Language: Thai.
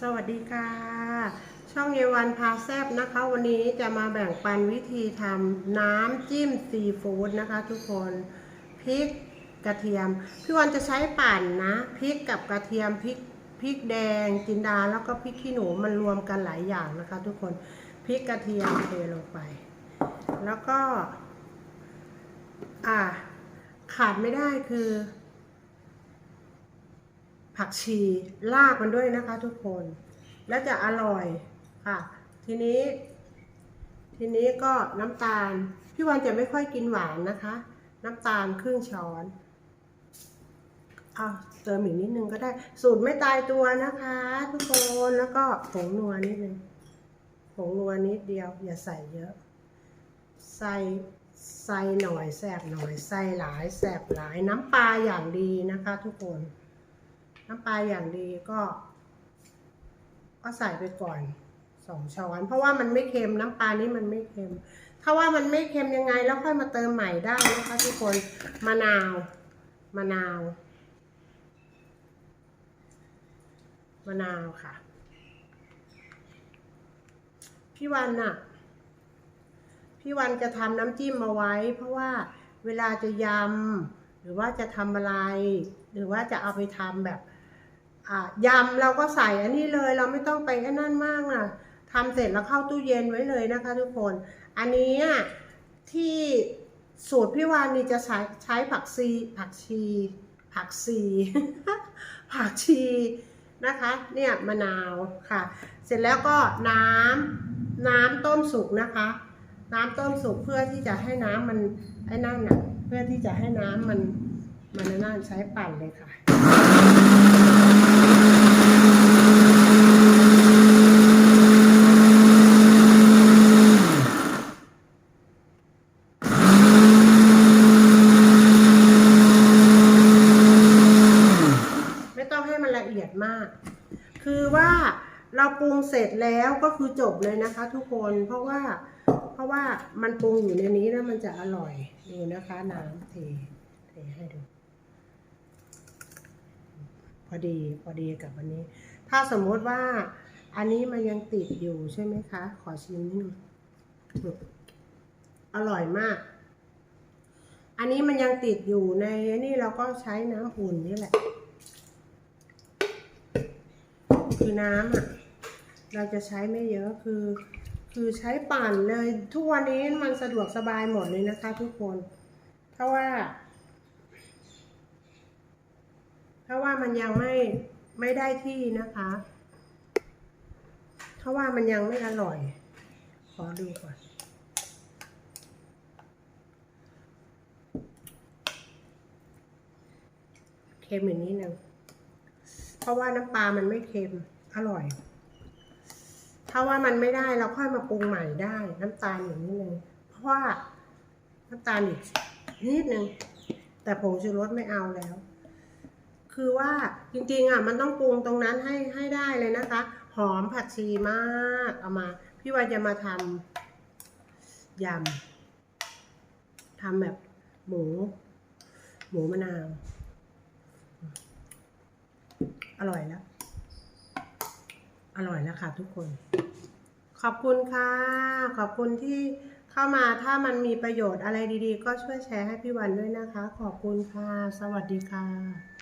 สวัสดีค่ะ ช่องเยวันพาแซบนะคะ วันนี้จะมาแบ่งปันวิธีทำน้ำจิ้มซีฟู้ดนะคะ ทุกคนพริกกระเทียมพี่วันจะใช้ปั่นนะพริกกับกระเทียมพริกพริกแดงจินดาแล้วก็พริกขี้หนูมันรวมกันหลายอย่างนะคะ ทุกคนพริกกระเทียมเทลงไป แล้วก็ อ่าขาดไม่ได้คือ ผักชีลากมันด้วยนะคะทุกคน แล้วจะอร่อยค่ะ ทีนี้ ทีนี้ก็น้ำตาล พี่วันจะไม่ค่อยกินหวานนะคะ น้ำตาลครึ่งช้อนเอาเติมอีกนิดนึงก็ได้ สูตรไม่ตายตัวนะคะ ทุกคนแล้วก็ผงนัวนิดนึงผงนัวนิดเดียว อย่าใส่เยอะ ใส่ใส่หน่อยแสบหน่อยใส่หลายแสบหลายน้ำปลาอย่างดีนะคะ ทุกคน น้ำปลาอย่างดีก็ ก็ใส่ไปก่อนสองช้อน เพราะว่ามันไม่เค็มน้ำปลานี้มันไม่เค็ม ถ้าว่ามันไม่เค็มยังไง แล้วค่อยมาเติมใหม่ได้นะคะทุกคนมะนาวมะนาวมะนาวค่ะ พี่วันน่ะ พี่วันจะทำน้ำจิ้มมาไว้ เพราะว่าเวลาจะยำหรือว่าจะทำอะไร หรือว่าจะเอาไปทำแบบ ยำเราก็ใส่อันนี้เลยเราไม่ต้องไปอ้นั่นมากนะทำเสร็จแล้วเข้าตู้เย็นไว้เลยนะคะ ทุกคน อันนี้ที่สูตรพี่วานนี่จะใช้ใช้ผักซีผักชี ผักซีผักชีนะคะเนี่ยมะนาวค่ะ เสร็จแล้วก็น้ำน้ำต้มสุกนะคะ น้ำต้มสุกเพื่อที่จะให้น้ำมันไอ้นั่นน่ะเพื่อที่จะให้น้ำมันมันนั่นใช้ปั่นเลยค่ะ ไม่ต้องให้มันละเอียดมาก คือว่าเราปรุงเสร็จแล้วก็คือจบเลยนะคะ ทุกคนเพราะว่าเพราะว่ามันปรุงอยู่ในนี้แล้วมันจะอร่อยดูนะคะน้ำเทเทให้ดู พอดีพอดีกับวันนี้ ถ้าสมมติว่าอันนี้มันยังติดอยู่ใช่ไหมคะ ขอชิมนิดนึงอร่อยมาก อันนี้มันยังติดอยู่ในนี่เราก็ใช้น้ำอุ่นนี่แหละ คือ น้ำอะเราจะใช้ไม่เยอะคือ คือใช้ปั่นเลยทุกวันนี้มันสะดวกสบายหมดเลยนะคะ ทุกคน เพราะว่า เพราะว่ามันยังไม่ไม่ได้ที่นะคะ เพราะว่ามันยังไม่อร่อย ขอดูก่อนเค็มอย่างนี้นึงเพราะว่าน้ำปลามันไม่เค็ม อร่อย ถ้าว่ามันไม่ได้เราค่อยมาปรุงใหม่ได้ น้ำตาลอย่างนี้นึงเพราะว่าน้ำตาลอีกนิดนึงแต่ผงชูรสไม่เอาแล้ว คือว่าจริงๆอะมันต้องปรุงตรงนั้นให้ให้ได้เลยนะคะ หอมผัดชีมากเอามา พี่วาจะมาทำยำทำแบบหมู หมูมะนาว อร่อยแล้ว อร่อยแล้วค่ะทุกคน ขอบคุณค่ะ ขอบคุณที่เข้ามาถ้ามันมีประโยชน์อะไรดีๆ ก็ช่วยแชร์ให้พี่วันด้วยนะคะ ขอบคุณค่ะ สวัสดีค่ะ